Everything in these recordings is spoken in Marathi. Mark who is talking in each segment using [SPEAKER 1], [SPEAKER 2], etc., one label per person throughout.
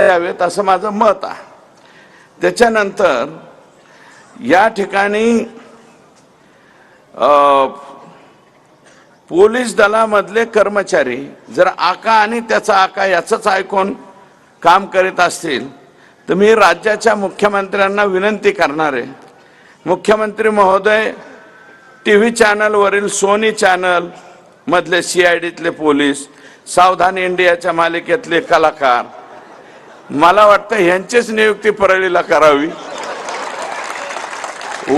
[SPEAKER 1] द्यावेत असं माझं मत आहे. त्याच्यानंतर या ठिकाणी पोलीस दलामधले कर्मचारी जर आका आणि त्याचा आका याचंच ऐकून काम करीत असतील तर मी राज्याच्या मुख्यमंत्र्यांना विनंती करणार आहे. मुख्यमंत्री महोदय टी व्ही चॅनलवरील सोनी चॅनल मधले सी आय डीतले पोलीस सावधान इंडियाच्या मालिकेतले कलाकार मला वाटतं ह्यांचीच नियुक्ती परळीला करावी.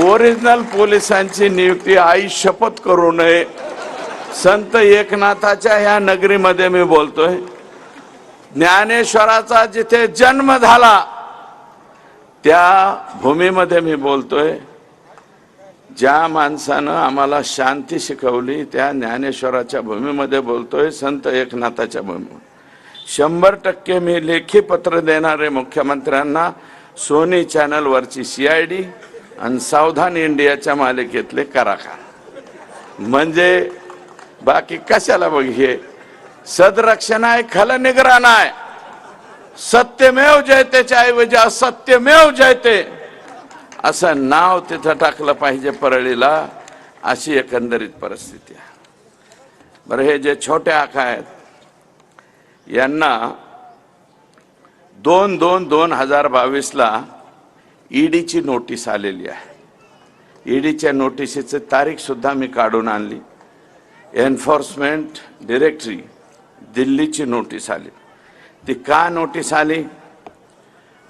[SPEAKER 1] ओरिजिनल पोलिसांची नियुक्ती आई शपथ करू नये. संत एकनाथाच्या ह्या नगरीमध्ये मी बोलतोय. ज्ञानेश्वराचा जिथे जन्म झाला त्या भूमीमध्ये मी बोलतोय. ज्या माणसानं आम्हाला शांती शिकवली त्या ज्ञानेश्वराच्या भूमीमध्ये बोलतोय संत एकनाथाच्या भूमीमध्ये. शंभर टक्के मी लेखी पत्र देणारे मुख्यमंत्र्यांना सोनी चॅनलवरची सी आय डी आणि सावधान इंडियाच्या मालिकेतले कराकार म्हणजे बाकी कशाला बघ हे? सदरक्षण आहे खल निगराण आहे. सत्यमेव जयतेच्या ऐवजी असत्यमेव जयते. असं नाव तिथं टाकलं पाहिजे परळीला अशी एकंदरीत परिस्थिती आहे. बरं हे जे छोटे आखा आहेत यांना दोन दोन दोन हजार बावीसला ईडीची नोटीस आलेली आहे. ईडीच्या नोटिशीची तारीखसुद्धा मी काढून आणली. एन्फोर्समेंट डिरेक्टरी दिल्लीची नोटीस आली. ती का नोटीस आली?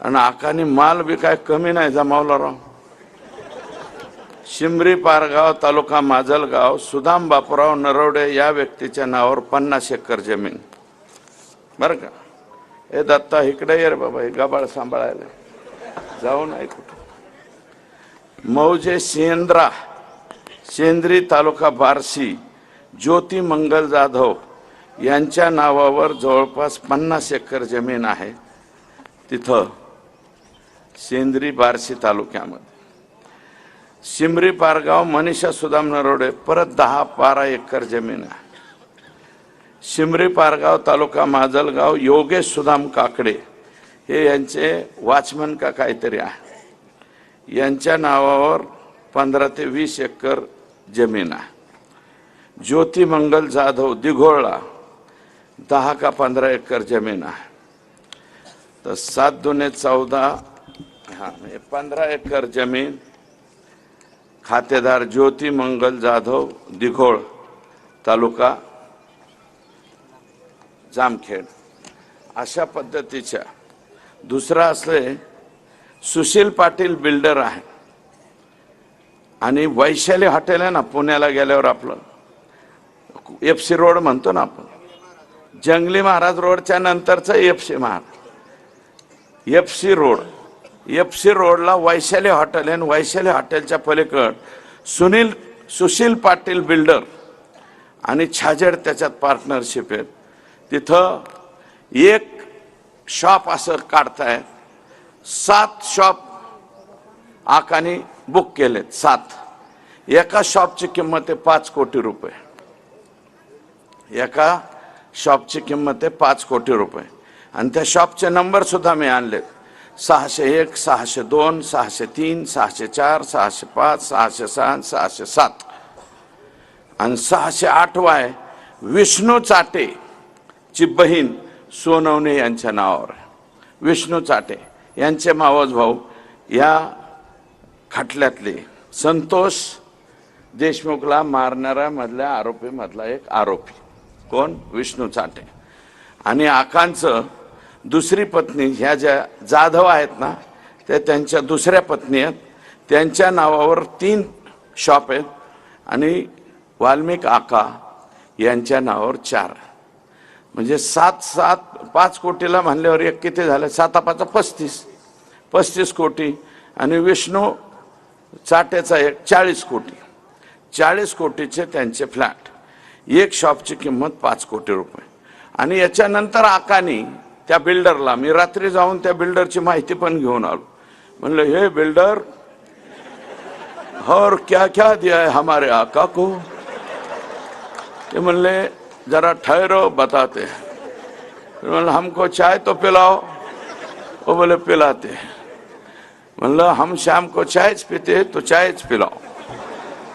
[SPEAKER 1] आणि आकाने माल बी काय कमी नाही जमावला राव. शिमरी पारगाव तालुका माजलगाव सुदाम बापूराव नरवडे या व्यक्तीच्या नावावर पन्नास एकर जमीन. बरं का? हे दत्ता इकडे ये रे बाबा हे गबाळ सांभाळायला. जाऊ नाही कुठं. मौजे सेंद्रा सेंद्री तालुका बार्शी ज्योती मंगल जाधव यांच्या नावावर जवळपास पन्नास एकर जमीन आहे. तिथं सेंद्री बार्शी तालुक्यामध्ये. शिमरी पारगाव मनीषा सुदाम नरोडे परत दहा बारा एकर जमीन आहे. शिमरी पारगाव तालुका माजलगाव योगेश सुदाम काकडे हे यांचे वॉचमन का काहीतरी आहे. यांच्या नावावर पंधरा ते वीस एकर जमीन आहे. ज्योती मंगल जाधव दिघोळला दहा का पंधरा एकर जमीन आहे. तर सात दुने चौदा हां म्हणजे पंधरा एकर जमीन खातेदार ज्योती मंगल जाधव दिघोळ तालुका जामखेड अशा पद्धतीच्या. दुसरा असले सुशील पाटील बिल्डर आहे. आणि वैशाली हॉटेल आहे ना पुण्याला गेल्यावर आपलं. एफ सी रोड म्हणतो ना आपण. जंगली महाराज रोडच्या नंतरचं F C Maharaj. F C road F C रोडला वैशाली हॉटेल आहे आणि वैशाली हॉटेलच्या पलीकड सुनील सुशील पाटील बिल्डर आणि छाजेड त्याच्यात पार्टनरशिप आहेत. तिथं एक शॉप असं काढताय सात शॉप आकाने बुक केलेत सात. एका शॉपची किंमत आहे पाच कोटी रुपये. एका शॉपची किंमत आहे पाच कोटी रुपये. आणि त्या शॉपचे नंबर सुद्धा मी आणलेत. सहाशे एक सहाशे दोन सहाशे तीन सहाशे चार सहाशे पाच सहाशे सहा सहाशे सात. आणि सहाशे आठवा आहे विष्णू चाटे. ची बहीण सोनवणे यांच्या नावावर. विष्णू चाटे यांचे मावस भाऊ या खटल्यातले संतोष देशमुखला मारणाऱ्यामधल्या मधल्या एक आरोपी. कोण? विष्णू चाटे. आणि आकांचं दुसरी पत्नी ह्या ज्या जाधव आहेत ना त्या त्यांच्या दुसऱ्या पत्नी आहेत. त्यांच्या नावावर तीन शॉप आहेत आणि वाल्मिक आका यांच्या नावावर चार. म्हणजे सात सात पाच कोटीला म्हणल्यावर एक किती झालं? साता पाच पस्तीस. पस्तीस कोटी. आणि विष्णू चाट्याचा एक चाळीस कोटी. चाळीस कोटीचे त्यांचे फ्लॅट. एक शॉपची किंमत पाच कोटी रुपये. आणि याच्यानंतर आकानी त्या बिल्डरला मी रात्री जाऊन त्या बिल्डरची माहिती पण घेऊन आलो. म्हणलं हे बिल्डर और क्या क्या दिया है हमारे आका को? ते म्हणले जरा ठहरो बताते हैं। बोले म्हणलं हमको चाय तो पिलाओ। वो बोले पिलाते म्हणलं हम शाम को चायच पिते तो चायच पिलाव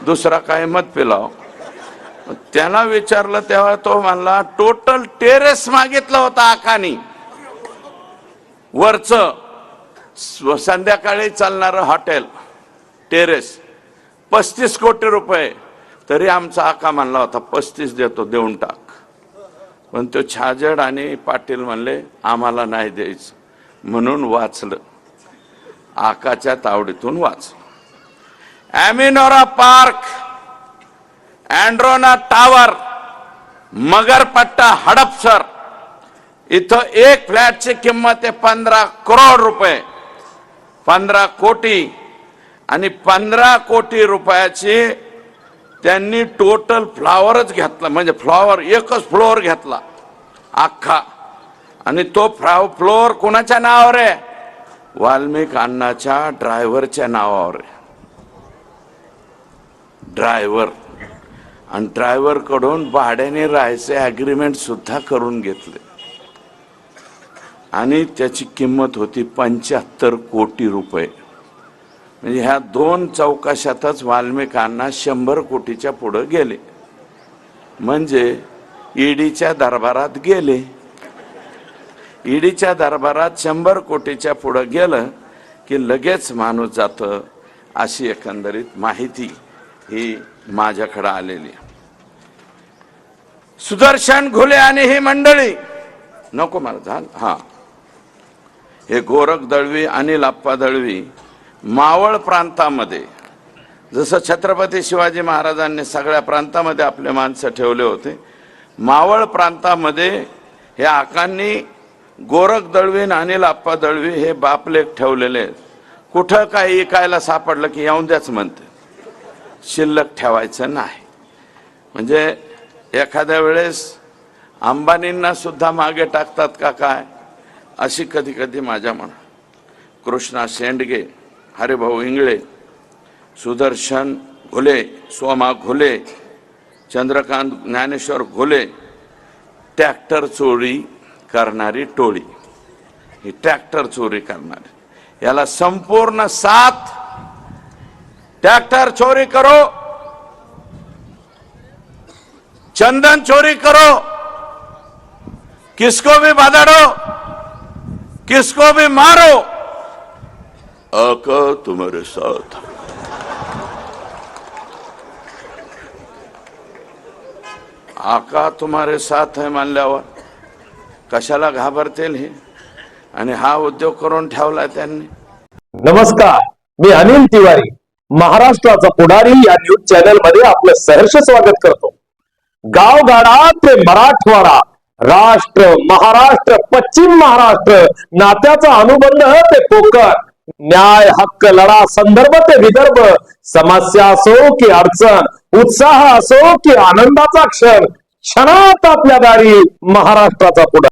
[SPEAKER 1] दुसरा काय मत पिलाव त्यांना विचारलं तेव्हा तो म्हणला टोटल टेरेस मागितलं होता आकानी वरच संध्याकाळी चालणारं हॉटेल टेरेस पस्तीस कोटी रुपये. तरी आमचा आका म्हणला होता पस्तीस देतो देऊन टाक. पण तो छाजड आणि पाटील म्हणले आम्हाला नाही द्यायचं. म्हणून वाचलं. आकाच्या तावडीतून वाच ॲमिनोरा पार्क अँड्रोना टावर मगरपट्टा हडपसर. इथं एक फ्लॅटची किंमत आहे पंधरा करोड रुपये. पंधरा कोटी आणि पंधरा कोटी रुपयाची त्यांनी टोटल फ्लॉवरच घेतला. म्हणजे फ्लॉवर एकच फ्लोअर घेतला. अख्खा. आणि तो फ्लाव फ्लोअर कोणाच्या नावावर आहे? वाल्मिक अण्णाच्या ड्रायव्हरच्या नावावर आहे. ड्रायव्हर आणि ड्रायव्हरकडून भाड्याने राहायचे ॲग्रीमेंट सुद्धा करून घेतले. आणि त्याची किंमत होती पंच्याहत्तर कोटी रुपये. म्हणजे ह्या दोन चौकशातच वाल्मिकांना शंभर कोटीच्या पुढं गेले. म्हणजे ईडीच्या दरबारात गेले. ईडीच्या दरबारात शंभर कोटीच्या पुढं गेलं की लगेच माणूस जातं अशी एकंदरीत माहिती ही माझ्याकडं आलेली आहे. सुदर्शन घुले आणि ही मंडळी. नको मला झालं. हा. हे गोरख दळवी अनिल आप्पा दळवी मावळ प्रांतामध्ये जसं छत्रपती शिवाजी महाराजांनी सगळ्या प्रांतामध्ये आपले माणसं ठेवले होते मावळ प्रांतामध्ये हे आकांनी गोरख दळवी आणि अनिल आप्पा दळवी हे बापलेख ठेवलेले आहेत. कुठं काही इकायला सापडलं की येऊन द्याच म्हणते. शिल्लक ठेवायचं नाही. म्हणजे एखाद्या वेळेस अंबानींना सुद्धा मागे टाकतात का काय? अशी कधी कधी माझ्या म्हणा कृष्णा शेंडगे हरिभाऊ इंगळे, सुदर्शन घुले, सोमा घुले, चंद्रकांत ज्ञानेश्वर घुले, ट्रॅक्टर चोरी करणारी टोळी. ही ट्रॅक्टर चोरी करणारी. याला संपूर्ण साथ ट्रैक्टर चोरी करो, चंदन चोरी करो, किसको भी बदड़ो किसको भी मारो आका तुम्हारे साथ आका तुम्हारे साथ है मानल्यावर कशाला घाबरतील हे आणि हा उद्योग करून ठेवलाय त्यांनी
[SPEAKER 2] नमस्कार मी अनिल तिवारी महाराष्ट्राचा पुढारी या न्यूज चॅनलमध्ये आपलं सहर्ष स्वागत करतो. गावगाडा ते मराठवाडा राष्ट्र महाराष्ट्र पश्चिम महाराष्ट्र नात्याचा अनुबंध ते कोकण न्याय हक्क लढा संदर्भ ते विदर्भ. समस्या असो की अडचण उत्साह असो की आनंदाचा क्षण क्षणात आपल्या दारी महाराष्ट्राचा पुढा